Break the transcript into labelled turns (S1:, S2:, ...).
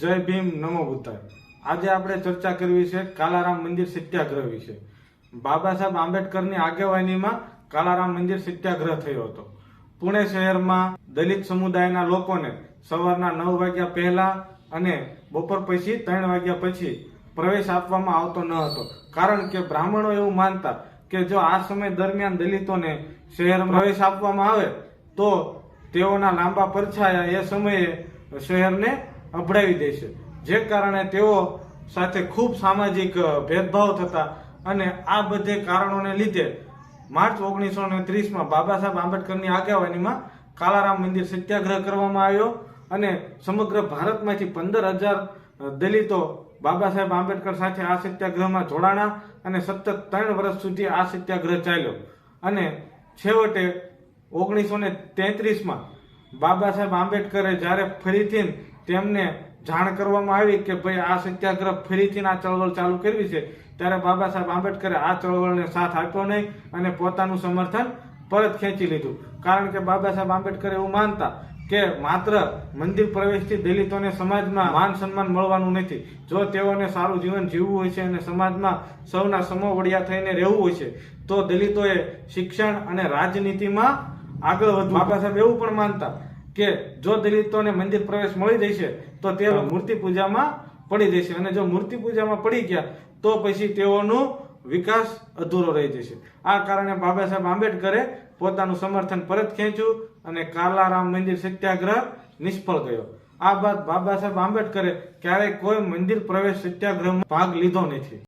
S1: જય ભીમ નમો બુદ્ધાય. આજે આપણે ચર્ચા કરવી છે કાલારામ મંદિર સત્યાગ્રહ વિશે. બાબા સાહેબ આંબેડકરની આગેવાનીમાં કાલારામ મંદિર સત્યાગ્રહ થયો હતો. પુણે શહેરમાં દલિત સમુદાયના લોકોને સવારના નવ વાગ્યા પહેલા અને બપોર પછી ત્રણ વાગ્યા પછી પ્રવેશ આપવામાં આવતો ન હતો. કારણ કે બ્રાહ્મણો એવું માનતા કે જો આ સમય દરમિયાન દલિતોને શહેરમાં પ્રવેશ આપવામાં આવે, તો તેઓના લાંબા પરછાયા એ સમયે શહેરને અભડાવી દેશે. જે કારણે તેઓ સાથે ખૂબ સામાજિક ભેદભાવ થતા અને આ બધે કારણોને લીધે માર્ચ ઓગણીસો ને ત્રીસમાં બાબા સાહેબ આંબેડકરની આગેવાનીમાં કાલારામ મંદિર સત્યાગ્રહ કરવામાં આવ્યો અને સમગ્ર ભારતમાંથી પંદર હજાર દલિતો બાબા સાહેબ આંબેડકર સાથે આ સત્યાગ્રહમાં જોડાણા અને સતત ત્રણ વર્ષ સુધી આ સત્યાગ્રહ ચાલ્યો. અને છેવટે ઓગણીસો ને તેત્રીસમાં બાબા સાહેબ આંબેડકરે જ્યારે ફરીથી તેમને જાણ કરવામાં આવી કે ભાઈ આ સત્યાગ્રહ ફરીથી આ ચળવળ ચાલુ કરવી છે, ત્યારે બાબા સાહેબ આંબેડકરે આ ચળવળને સાથ આપ્યો નહીં અને પોતાનું સમર્થન પરત ખેંચી લીધું. કારણ કે બાબા સાહેબ આંબેડકર એવું માનતા કે માત્ર મંદિર પ્રવેશથી દલિતોને સમાજમાં માન સન્માન મળવાનું નથી. જો તેઓને સારું જીવન જીવવું હોય છે અને સમાજમાં સૌના સમોવડિયા થઈને રહેવું હોય છે, તો દલિતોએ શિક્ષણ અને રાજનીતિમાં આગળ વધવું. બાબા સાહેબ એવું પણ માનતા કે જો દલિતોને મંદિર પ્રવેશ મળી જશે, તો તે મૂર્તિ પૂજામાં પડી જશે. અને જો મૂર્તિ પૂજામાં પડી ગયા, તો પછી તેઓનું વિકાસ અધૂરો રહી જશે. આ કારણે બાબા સાહેબ આંબેડકરે પોતાનું સમર્થન પરત ખેંચ્યું અને કાલારામ મંદિર સત્યાગ્રહ નિષ્ફળ ગયો. આ બાદ બાબા સાહેબ આંબેડકરે ક્યારેય કોઈ મંદિર પ્રવેશ સત્યાગ્રહમાં ભાગ લીધો નથી.